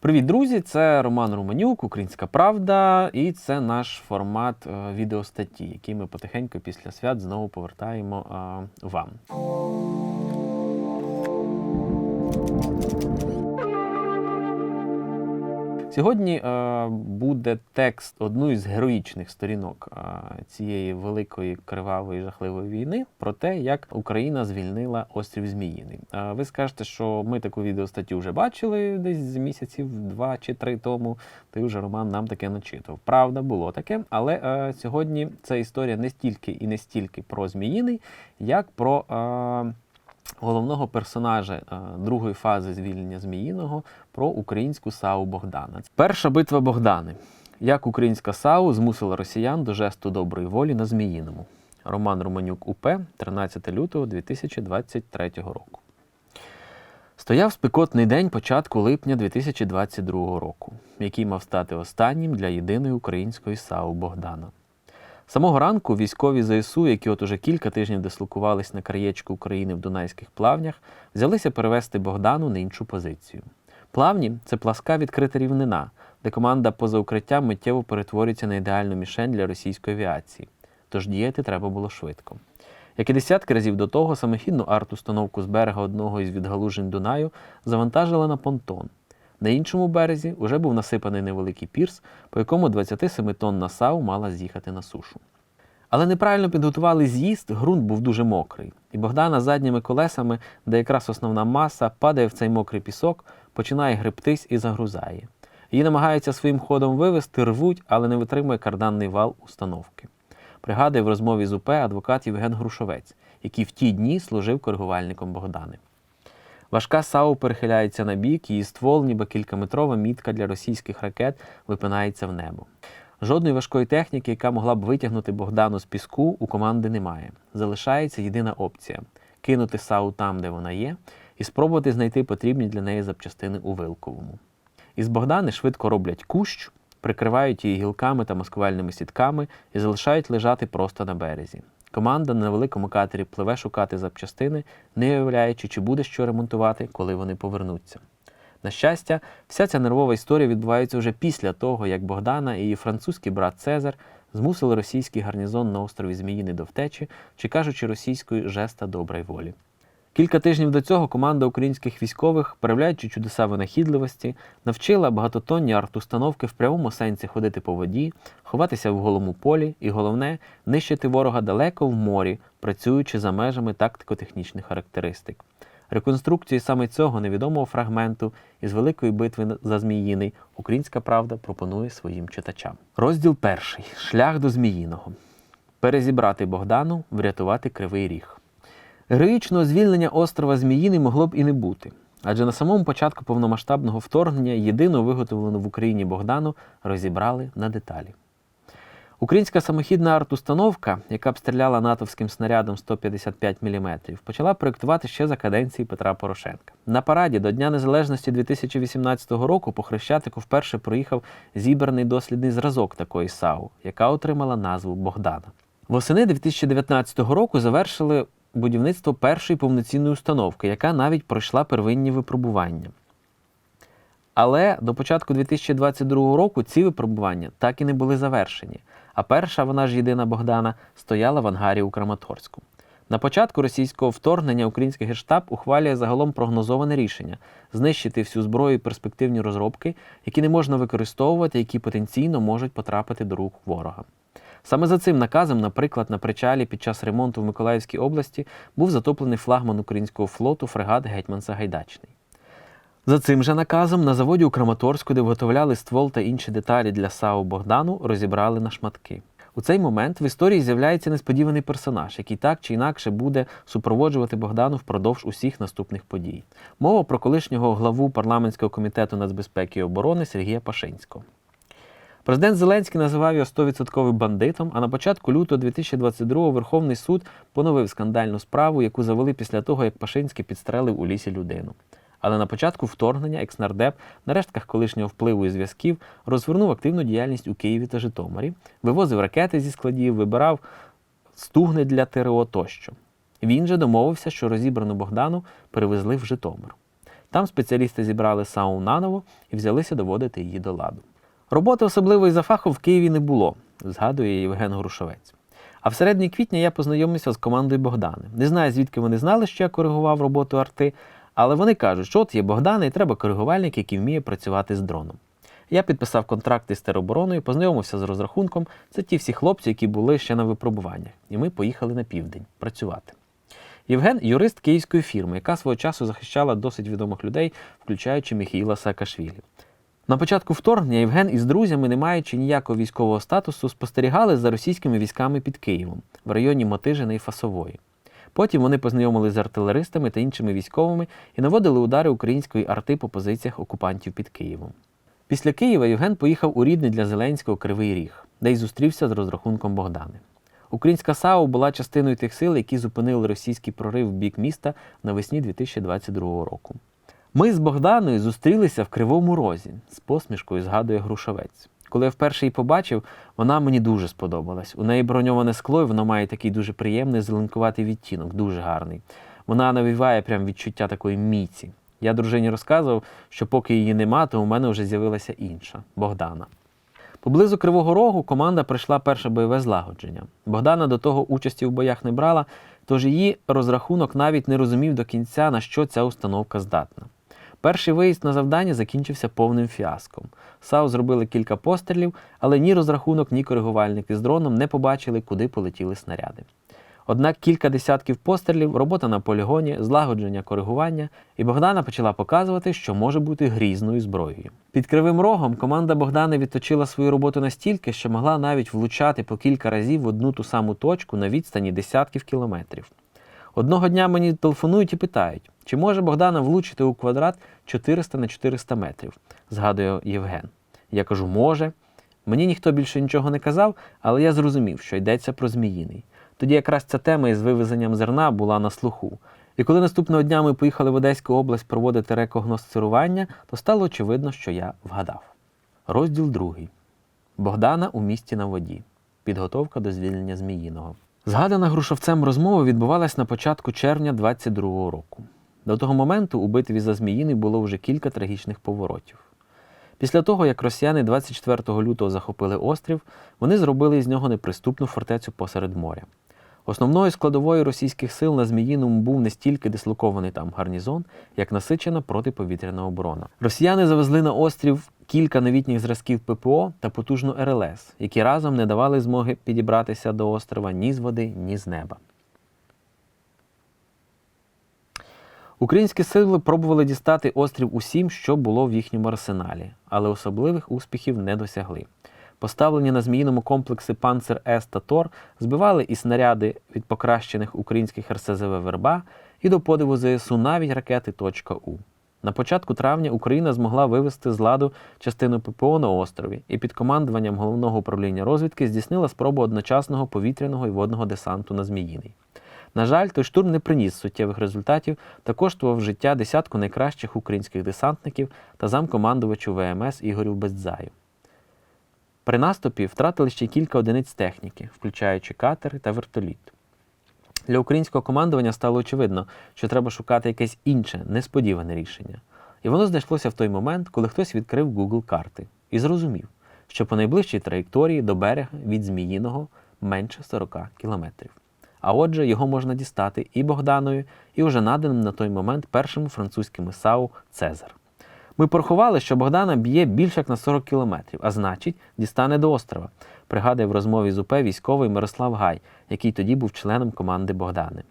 Привіт, друзі! Це Роман Романюк, Українська Правда, і це наш формат е, відеостатті, який ми потихеньку після свят знову повертаємо е, вам. Сьогодні е, буде текст одної з героїчних сторінок е, цієї великої кривавої жахливої війни про те, як Україна звільнила острів Зміїний. Е, ви скажете, що ми таку відеостаттю вже бачили десь з місяців два чи три тому. Ти вже Роман нам таке начитав. Правда, було таке, але сьогодні ця історія не стільки і не стільки про Зміїний, як про. Головного персонажа е, другої фази звільнення Зміїного про українську САУ Богдана. Перша битва Богдани. Як українська САУ змусила росіян до жесту доброї волі на Зміїному. Роман Романюк УП, 13 лютого 2023 року. Стояв спекотний день початку липня 2022 року, який мав стати останнім для єдиної української САУ Богдана. Самого ранку військові ЗСУ, які от уже кілька тижнів дислокувались на краєчку України в Дунайських плавнях, взялися перевести Богдану на іншу позицію. Плавні це пласка відкрита рівнина, де команда поза укриттям миттєво перетворюється на ідеальну мішень для російської авіації. Тож діяти треба було швидко. Як і десятки разів до того, самохідну арт-установку з берега одного із відгалужень Дунаю завантажили на понтон. На іншому березі вже був насипаний невеликий пірс, по якому 27-тонна САУ мала з'їхати на сушу. Але неправильно підготували з'їзд, ґрунт був дуже мокрий, і Богдана задніми колесами, де якраз основна маса, падає в цей мокрий пісок, починає гребтись і загрузає. Її намагаються своїм ходом вивести, рвуть, але не витримує карданний вал установки. Пригадує в розмові з УП адвокат Євген Грушовець, який в ті дні служив коригувальником Богдани. Важка САУ перехиляється на бік, її ствол, ніби кількаметрова мітка для російських ракет, випинається в небо. Жодної важкої техніки, яка могла б витягнути Богдану з піску, у команди немає. Залишається єдина опція кинути САУ там, де вона є, і спробувати знайти потрібні для неї запчастини у Вилковому. Із Богдани швидко роблять кущ, прикривають її гілками та маскувальними сітками і залишають лежати просто на березі. Команда на великому катері пливе шукати запчастини, не уявляючи, чи буде що ремонтувати, коли вони повернуться. На щастя, вся ця нервова історія відбувається вже після того, як Богдана і її французький брат Цезар змусили російський гарнізон на острові Зміїни до втечі, чи кажучи російською жеста доброї волі. Кілька тижнів до цього команда українських військових, проявляючи чудеса винахідливості, навчила багатотонні арт-установки в прямому сенсі ходити по воді, ховатися в голому полі і, головне, нищити ворога далеко в морі, працюючи за межами тактико-технічних характеристик. Реконструкцію саме цього невідомого фрагменту із великої битви за Зміїний Українська Правда пропонує своїм читачам. Розділ перший шлях до Зміїного. Перезібрати Богдану, врятувати Кривий Ріг. Героїчного звільнення острова Зміїний могло б і не бути, адже на самому початку повномасштабного вторгнення єдину виготовлену в Україні Богдану розібрали на деталі. Українська самохідна арт-установка, яка б стріляла натовським снарядом 155 мм, почала проєктувати ще за каденції Петра Порошенка. На параді до Дня Незалежності 2018 року по Хрещатику вперше проїхав зібраний дослідний зразок такої САУ, яка отримала назву Богдана. Восени 2019 року завершили будівництво першої повноцінної установки, яка навіть пройшла первинні випробування. Але до початку 2022 року ці випробування так і не були завершені. А перша, вона ж єдина Богдана, стояла в ангарі у Краматорську. На початку російського вторгнення український генштаб ухвалює загалом прогнозоване рішення знищити всю зброю і перспективні розробки, які не можна використовувати, які потенційно можуть потрапити до рук ворога. Саме за цим наказом, наприклад, на причалі під час ремонту в Миколаївській області був затоплений флагман українського флоту фрегат Гетьман Сагайдачний. За цим же наказом на заводі у Краматорську, де виготовляли ствол та інші деталі для САУ Богдану, розібрали на шматки. У цей момент в історії з'являється несподіваний персонаж, який так чи інакше буде супроводжувати Богдану впродовж усіх наступних подій. Мова про колишнього главу парламентського комітету нацбезпеки і оборони Сергія Пашинського. Президент Зеленський називав його 100% бандитом, а на початку лютого 2022-го Верховний суд поновив скандальну справу, яку завели після того, як Пашинський підстрелив у лісі людину. Але на початку вторгнення екснардеп на рештках колишнього впливу і зв'язків розвернув активну діяльність у Києві та Житомирі, вивозив ракети зі складів, вибирав стугни для ТРО тощо. Він же домовився, що розібрану Богдану перевезли в Житомир. Там спеціалісти зібрали САУ наново і взялися доводити її до ладу. Роботи особливої за фахом в Києві не було, згадує Євген Грушовець. А в середині квітня я познайомився з командою Богдани. Не знаю, звідки вони знали, що я коригував роботу арти, але вони кажуть, що от є Богдан і треба коригувальник, який вміє працювати з дроном. Я підписав контракт із теробороною, познайомився з розрахунком. Це ті всі хлопці, які були ще на випробуваннях. І ми поїхали на південь працювати. Євген юрист київської фірми, яка свого часу захищала досить відомих людей, включаючи Міхіїла Саакашвілі. На початку вторгнення Євген із друзями, не маючи ніякого військового статусу, спостерігали за російськими військами під Києвом в районі Мотижини і Фасової. Потім вони познайомилися з артилеристами та іншими військовими і наводили удари української арти по позиціях окупантів під Києвом. Після Києва Євген поїхав у рідний для Зеленського Кривий Ріг, де й зустрівся з розрахунком Богдани. Українська САУ була частиною тих сил, які зупинили російський прорив в бік міста навесні 2022 року. Ми з Богданою зустрілися в Кривому Розі з посмішкою, згадує Грушовець. Коли я вперше її побачив, вона мені дуже сподобалась. У неї броньоване скло, і воно має такий дуже приємний зеленкуватий відтінок, дуже гарний. Вона навіває прям відчуття такої міці. Я дружині розказував, що поки її нема, то у мене вже з'явилася інша Богдана. Поблизу Кривого Рогу команда пройшла перше бойове злагодження. Богдана до того участі в боях не брала, тож її розрахунок навіть не розумів до кінця, на що ця установка здатна. Перший виїзд на завдання закінчився повним фіаском. САУ зробили кілька пострілів, але ні розрахунок, ні коригувальники з дроном не побачили, куди полетіли снаряди. Однак кілька десятків пострілів, робота на полігоні, злагодження, коригування, і Богдана почала показувати, що може бути грізною зброєю. Під кривим рогом команда Богдани відточила свою роботу настільки, що могла навіть влучати по кілька разів в одну ту саму точку на відстані десятків кілометрів. Одного дня мені телефонують і питають, чи може Богдана влучити у квадрат 400 на 400 метрів, згадує Євген. Я кажу, може. Мені ніхто більше нічого не казав, але я зрозумів, що йдеться про Зміїний. Тоді якраз ця тема із вивезенням зерна була на слуху. І коли наступного дня ми поїхали в Одеську область проводити рекогносцирування, то стало очевидно, що я вгадав. Розділ другий. Богдана у місті на воді. Підготовка до звільнення Зміїного. Згадана Грушовцем розмова відбувалась на початку червня 22-го року. До того моменту у битві за Зміїни було вже кілька трагічних поворотів. Після того, як росіяни 24 лютого захопили острів, вони зробили із нього неприступну фортецю посеред моря. Основною складовою російських сил на Зміїному був не стільки дислокований там гарнізон, як насичена протиповітряна оборона. Росіяни завезли на острів кілька новітніх зразків ППО та потужну РЛС, які разом не давали змоги підібратися до острова ні з води, ні з неба. Українські сили пробували дістати острів усім, що було в їхньому арсеналі, але особливих успіхів не досягли. Поставлені на зміїному комплекси Панцер С та Тор збивали і снаряди від покращених українських РСЗВ Верба, і до подиву ЗСУ навіть ракети «У». На початку травня Україна змогла вивести з ладу частину ППО на острові і під командуванням головного управління розвідки здійснила спробу одночасного повітряного і водного десанту на Зміїний. На жаль, той штурм не приніс суттєвих результатів та коштував життя десятку найкращих українських десантників та замкомандувачу ВМС Ігорю Бездзаю. При наступі втратили ще кілька одиниць техніки, включаючи катери та вертоліт. Для українського командування стало очевидно, що треба шукати якесь інше, несподіване рішення. І воно знайшлося в той момент, коли хтось відкрив Google карти і зрозумів, що по найближчій траєкторії до берега від Зміїного менше 40 кілометрів. А отже, його можна дістати і Богданою, і вже наданим на той момент першими французькими САУ Цезар. Ми порахували, що Богдана б'є більше як на 40 кілометрів, а значить, дістане до острова, пригадує в розмові з УП військовий Мирослав Гай, який тоді був членом команди Богдани.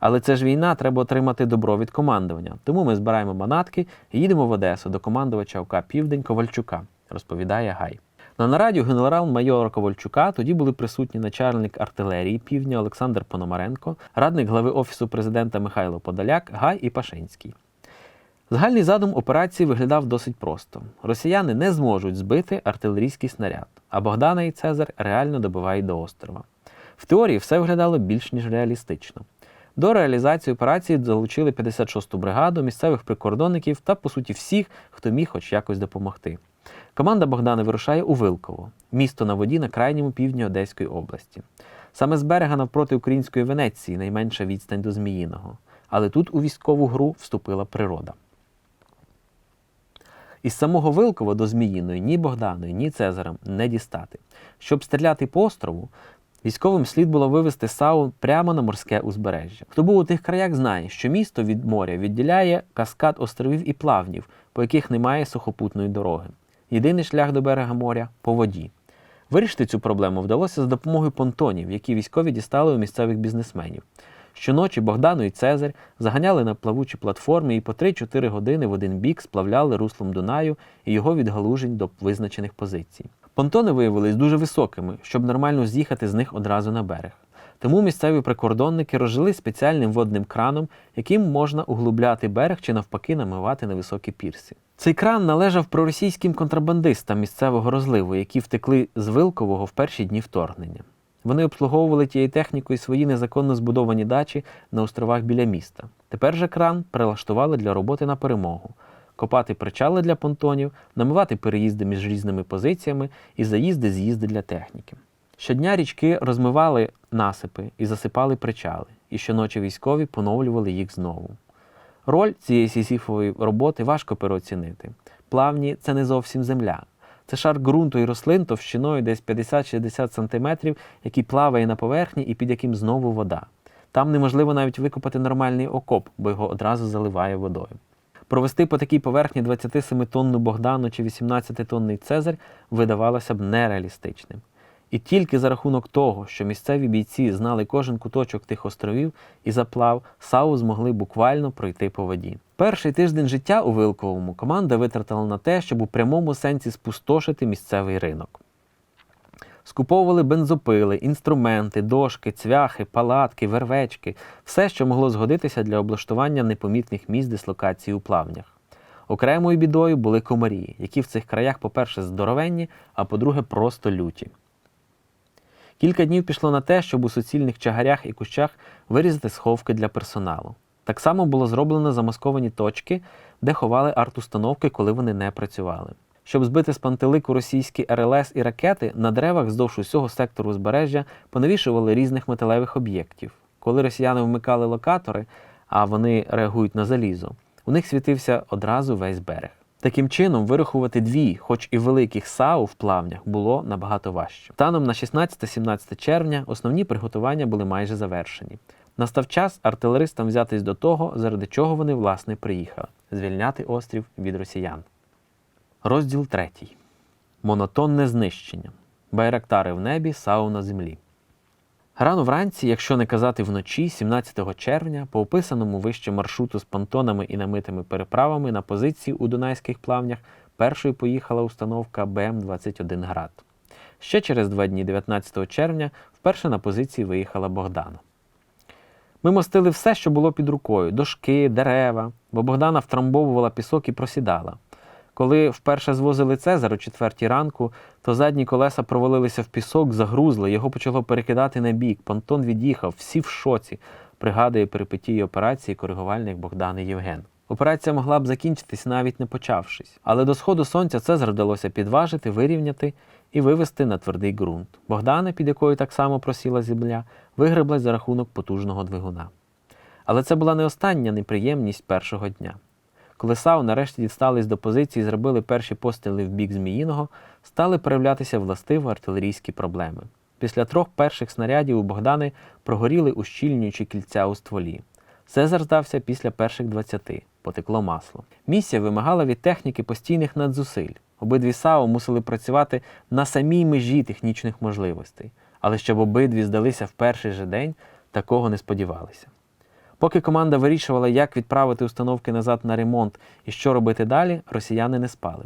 Але це ж війна, треба отримати добро від командування. Тому ми збираємо манатки і їдемо в Одесу до командувача ОК Південь Ковальчука, розповідає Гай. На нараді генерал-майора Ковальчука тоді були присутні начальник артилерії півдня Олександр Пономаренко, радник глави Офісу президента Михайло Подоляк, Гай і Пашинський. Загальний задум операції виглядав досить просто: росіяни не зможуть збити артилерійський снаряд, а Богдана і Цезар реально добивають до острова. В теорії все виглядало більш ніж реалістично. До реалізації операції залучили 56-ту бригаду місцевих прикордонників та, по суті, всіх, хто міг хоч якось допомогти. Команда Богдана вирушає у Вилково, місто на воді на крайньому півдні Одеської області. Саме з берега навпроти української Венеції найменша відстань до Зміїного. Але тут у військову гру вступила природа. Із самого Вилкова до Зміїної ні Богданою, ні Цезарем не дістати. Щоб стріляти по острову, військовим слід було вивести САУ прямо на морське узбережжя. Хто був у тих краях, знає, що місто від моря відділяє каскад островів і плавнів, по яких немає сухопутної дороги. Єдиний шлях до берега моря по воді. Вирішити цю проблему вдалося за допомогою понтонів, які військові дістали у місцевих бізнесменів. Щоночі Богдану і Цезарь заганяли на плавучі платформи і по 3-4 години в один бік сплавляли руслом Дунаю і його відгалужень до визначених позицій. Понтони виявились дуже високими, щоб нормально з'їхати з них одразу на берег. Тому місцеві прикордонники розжили спеціальним водним краном, яким можна углубляти берег чи навпаки намивати на високі пірсі. Цей кран належав проросійським контрабандистам місцевого розливу, які втекли з Вилкового в перші дні вторгнення. Вони обслуговували тією технікою свої незаконно збудовані дачі на островах біля міста. Тепер же кран прилаштували для роботи на перемогу, копати причали для понтонів, намивати переїзди між різними позиціями і заїзди-з'їзди для техніки. Щодня річки розмивали насипи і засипали причали, і щоночі військові поновлювали їх знову. Роль цієї сізіфової роботи важко переоцінити. Плавні це не зовсім земля. Це шар ґрунту і рослин товщиною десь 50-60 см, який плаває на поверхні і під яким знову вода. Там неможливо навіть викопати нормальний окоп, бо його одразу заливає водою. Провести по такій поверхні 27-тонну Богдану чи 18-тонний Цезарь видавалося б нереалістичним. І тільки за рахунок того, що місцеві бійці знали кожен куточок тих островів і заплав, САУ змогли буквально пройти по воді. Перший тиждень життя у Вилковому команда витратила на те, щоб у прямому сенсі спустошити місцевий ринок. Скуповували бензопили, інструменти, дошки, цвяхи, палатки, вервечки, все, що могло згодитися для облаштування непомітних місць дислокації у плавнях. Окремою бідою були комарі, які в цих краях, по-перше, здоровенні, а по-друге, просто люті. Кілька днів пішло на те, щоб у суцільних чагарях і кущах вирізати сховки для персоналу. Так само було зроблено замасковані точки, де ховали арт-установки, коли вони не працювали. Щоб збити з пантелику російські РЛС і ракети, на деревах вздовж усього сектору узбережжя понавішували різних металевих об'єктів. Коли росіяни вмикали локатори, а вони реагують на залізо, у них світився одразу весь берег. Таким чином, вирахувати дві, хоч і великих САУ в плавнях, було набагато важче. Станом на 16-17 червня основні приготування були майже завершені. Настав час артилеристам взятись до того, заради чого вони власне приїхали звільняти острів від росіян. Розділ 3. Монотонне знищення. Байрактари в небі, САУ на землі. Рано вранці, якщо не казати вночі, 17 червня, по описаному вище маршруту з понтонами і намитими переправами на позиції у Дунайських плавнях першою поїхала установка БМ-21 Град. Ще через два дні, 19 червня, вперше на позиції виїхала Богдана. Ми мостили все, що було під рукою: дошки, дерева, бо Богдана втрамбовувала пісок і просідала. Коли вперше звозили Цезар о четвертій ранку, то задні колеса провалилися в пісок, загрузли, його почало перекидати на бік. Понтон від'їхав, всі в шоці, пригадує перипетії операції коригувальник Богдан і Євген. Операція могла б закінчитись навіть не почавшись. Але до сходу сонця Цезар вдалося підважити, вирівняти і вивести на твердий ґрунт. Богдана, під якою так само просіла земля, вигреблась за рахунок потужного двигуна. Але це була не остання неприємність першого дня. Коли САУ нарешті дістались до позиції зробили перші постріли в бік Зміїного, стали проявлятися властиво артилерійські проблеми. Після трьох перших снарядів у Богдани прогоріли ущільнюючі кільця у стволі. Цезар здався після перших 20, потекло масло. Місія вимагала від техніки постійних надзусиль. Обидві САУ мусили працювати на самій межі технічних можливостей. Але щоб обидві здалися в перший же день, такого не сподівалися. Поки команда вирішувала, як відправити установки назад на ремонт і що робити далі, росіяни не спали.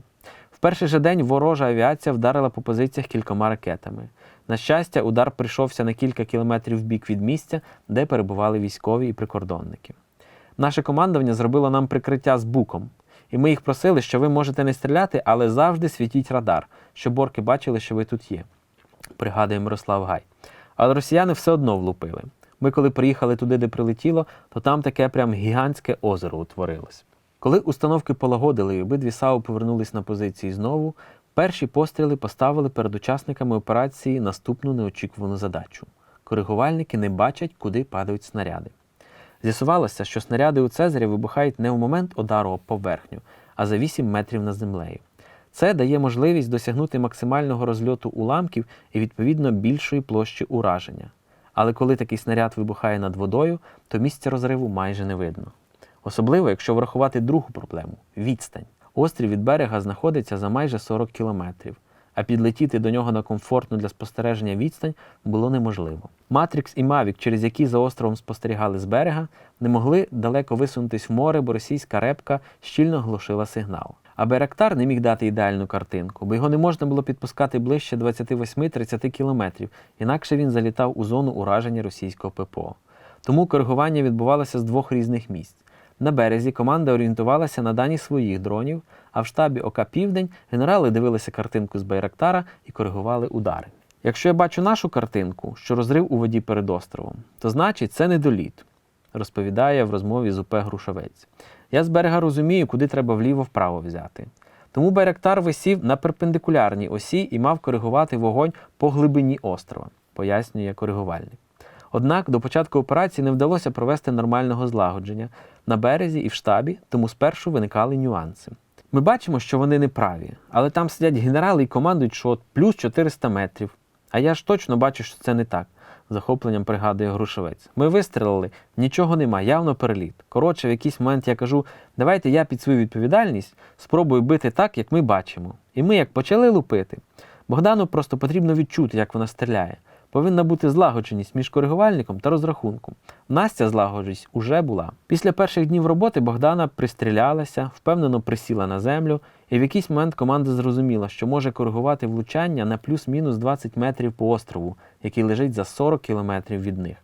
В перший же день ворожа авіація вдарила по позиціях кількома ракетами. На щастя, удар прийшовся на кілька кілометрів в бік від місця, де перебували військові і прикордонники. Наше командування зробило нам прикриття з буком, і ми їх просили, що ви можете не стріляти, але завжди світіть радар, щоб борки бачили, що ви тут є. Пригадує Мирослав Гай. Але росіяни все одно влупили. Ми, коли приїхали туди, де прилетіло, то там таке прям гігантське озеро утворилось. Коли установки полагодили і обидві САУ повернулись на позиції знову, перші постріли поставили перед учасниками операції наступну неочікувану задачу. Коригувальники не бачать, куди падають снаряди. З'ясувалося, що снаряди у Цезарі вибухають не в момент удару об поверхню, а за 8 метрів над землею. Це дає можливість досягнути максимального розльоту уламків і відповідно більшої площі ураження. Але коли такий снаряд вибухає над водою, то місця розриву майже не видно. Особливо, якщо врахувати другу проблему відстань. Острів від берега знаходиться за майже 40 кілометрів, а підлетіти до нього на комфортну для спостереження відстань було неможливо. Матрікс і Мавік, через які за островом спостерігали з берега, не могли далеко висунутись в море, бо російська репка щільно глушила сигнал. А Байрактар не міг дати ідеальну картинку, бо його не можна було підпускати ближче 28-30 кілометрів, інакше він залітав у зону ураження російського ППО. Тому коригування відбувалося з двох різних місць. На березі команда орієнтувалася на дані своїх дронів, а в штабі ОК Південь генерали дивилися картинку з Байрактара і коригували удари. Якщо я бачу нашу картинку, що розрив у воді перед островом, то значить це недоліт, розповідає в розмові з УП Грушевець. Я з берега розумію, куди треба вліво-вправо взяти. Тому Байрактар висів на перпендикулярній осі і мав коригувати вогонь по глибині острова, пояснює коригувальник. Однак до початку операції не вдалося провести нормального злагодження на березі і в штабі, тому спершу виникали нюанси. Ми бачимо, що вони неправі, але там сидять генерали і командують, що от плюс 400 метрів. А я ж точно бачу, що це не так, захопленням пригадує Грушевець. Ми вистрелили, нічого нема, явно переліт. Коротше, в якийсь момент я кажу, давайте я під свою відповідальність спробую бити так, як ми бачимо. І ми як почали лупити. Богдану просто потрібно відчути, як вона стріляє. Повинна бути злагодженість між коригувальником та розрахунком. У нас ця злагодженість уже була. Після перших днів роботи Богдана пристрілялася, впевнено присіла на землю, і в якийсь момент команда зрозуміла, що може коригувати влучання на плюс-мінус 20 метрів по острову, який лежить за 40 кілометрів від них.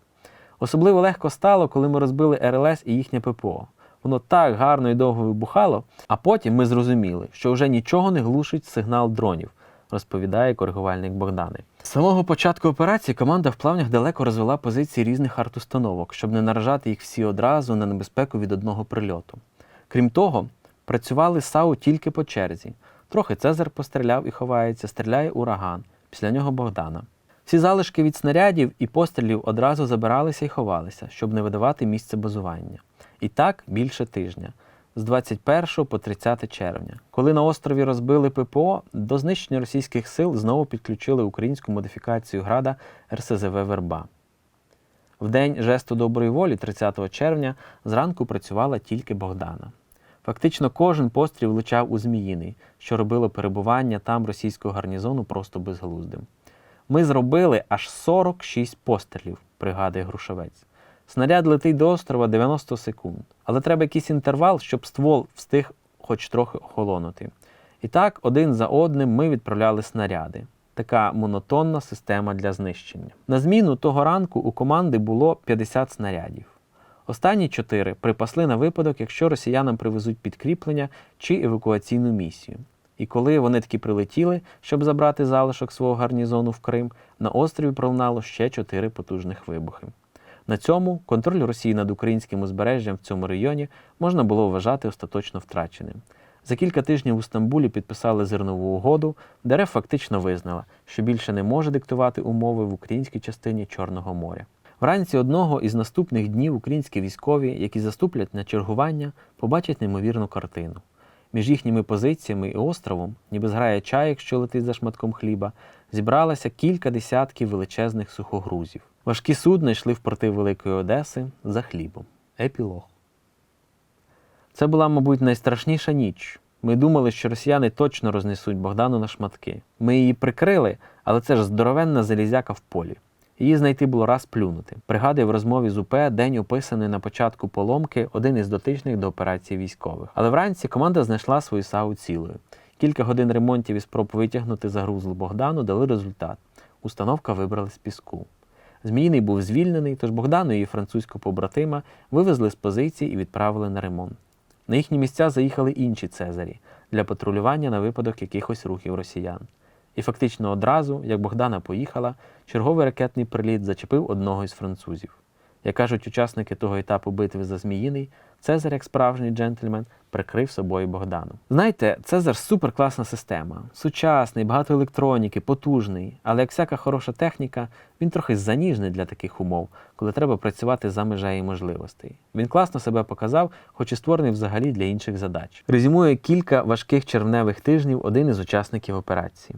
Особливо легко стало, коли ми розбили РЛС і їхнє ППО. Воно так гарно і довго вибухало, а потім ми зрозуміли, що вже нічого не глушить сигнал дронів, розповідає коригувальник Богдани. З самого початку операції команда в плавнях далеко розвела позиції різних арт-установок, щоб не наражати їх всі одразу на небезпеку від одного прильоту. Крім того, працювали САУ тільки по черзі. Трохи Цезар постріляв і ховається, стріляє ураган, після нього Богдана. Всі залишки від снарядів і пострілів одразу забиралися і ховалися, щоб не видавати місце базування. І так більше тижня, з 21 по 30 червня. Коли на острові розбили ППО, до знищення російських сил знову підключили українську модифікацію града РСЗВ Верба. В день жесту доброї волі, 30 червня, зранку працювала тільки Богдана. Фактично кожен постріл влучав у Зміїний, що робило перебування там російського гарнізону просто безглуздим. Ми зробили аж 46 пострілів, пригадує Грушевець. Снаряд летить до острова 90 секунд, але треба якийсь інтервал, щоб ствол встиг хоч трохи охолонути. І так, один за одним ми відправляли снаряди. Така монотонна система для знищення. На зміну того ранку у команди було 50 снарядів. Останні чотири припасли на випадок, якщо росіянам привезуть підкріплення чи евакуаційну місію. І коли вони таки прилетіли, щоб забрати залишок свого гарнізону в Крим, на острові пролунало ще чотири потужних вибухи. На цьому контроль Росії над українським узбережжям в цьому районі можна було вважати остаточно втраченим. За кілька тижнів у Стамбулі підписали зернову угоду, де РФ фактично визнала, що більше не може диктувати умови в українській частині Чорного моря. Вранці одного із наступних днів українські військові, які заступлять на чергування, побачать неймовірну картину. Між їхніми позиціями і островом, ніби зграє чаєк, що летить за шматком хліба, зібралося кілька десятків величезних сухогрузів. Важкі судна йшли в порти Великої Одеси за хлібом. Епілог. Це була, мабуть, найстрашніша ніч. Ми думали, що росіяни точно рознесуть Богдану на шматки. Ми її прикрили, але це ж здоровенна залізяка в полі. Її знайти було раз плюнути. Пригадує в розмові з УП день описаний на початку поломки один із дотичних до операції військових. Але вранці команда знайшла свою САУ цілою. Кілька годин ремонтів і спроб витягнути загрузлу Богдану дали результат. Установка вибрали з піску. Зміїний був звільнений, тож Богдану і її французького побратима вивезли з позицій і відправили на ремонт. На їхні місця заїхали інші Цезарі для патрулювання на випадок якихось рухів росіян. І фактично одразу, як Богдана поїхала, черговий ракетний приліт зачепив одного із французів. Як кажуть учасники того етапу битви за Зміїний, Цезар, як справжній джентльмен, прикрив собою Богдану. Знаєте, Цезар суперкласна система, сучасний, багато електроніки, потужний, але як всяка хороша техніка, він трохи заніжний для таких умов, коли треба працювати за межею можливостей. Він класно себе показав, хоч і створений взагалі для інших задач. Резюмує кілька важких червневих тижнів один із учасників операції.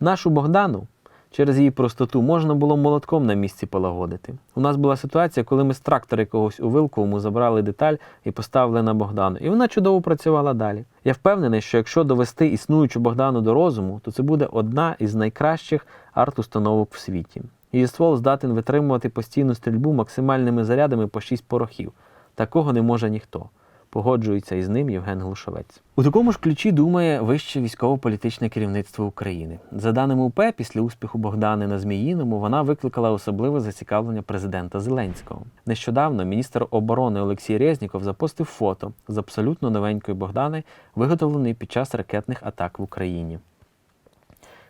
Нашу Богдану через її простоту можна було молотком на місці полагодити. У нас була ситуація, коли ми з трактора якогось у Вилковому забрали деталь і поставили на Богдану, і вона чудово працювала далі. Я впевнений, що якщо довести існуючу Богдану до розуму, то це буде одна із найкращих арт-установок в світі. Її ствол здатен витримувати постійну стрільбу максимальними зарядами по 6 порохів. Такого не може ніхто. Погоджується із ним Євген Глушовець. У такому ж ключі думає вище військово-політичне керівництво України. За даними УП, після успіху Богдани на Зміїному вона викликала особливе зацікавлення президента Зеленського. Нещодавно міністр оборони Олексій Резніков запостив фото з абсолютно новенької Богдани, виготовленої під час ракетних атак в Україні.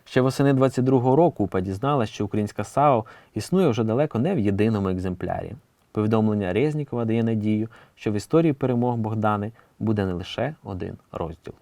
Ще восени 22-го року УПА дізналась, що українська САО існує вже далеко не в єдиному екземплярі. Повідомлення Резнікова дає надію, що в історії перемог Богдани буде не лише один розділ.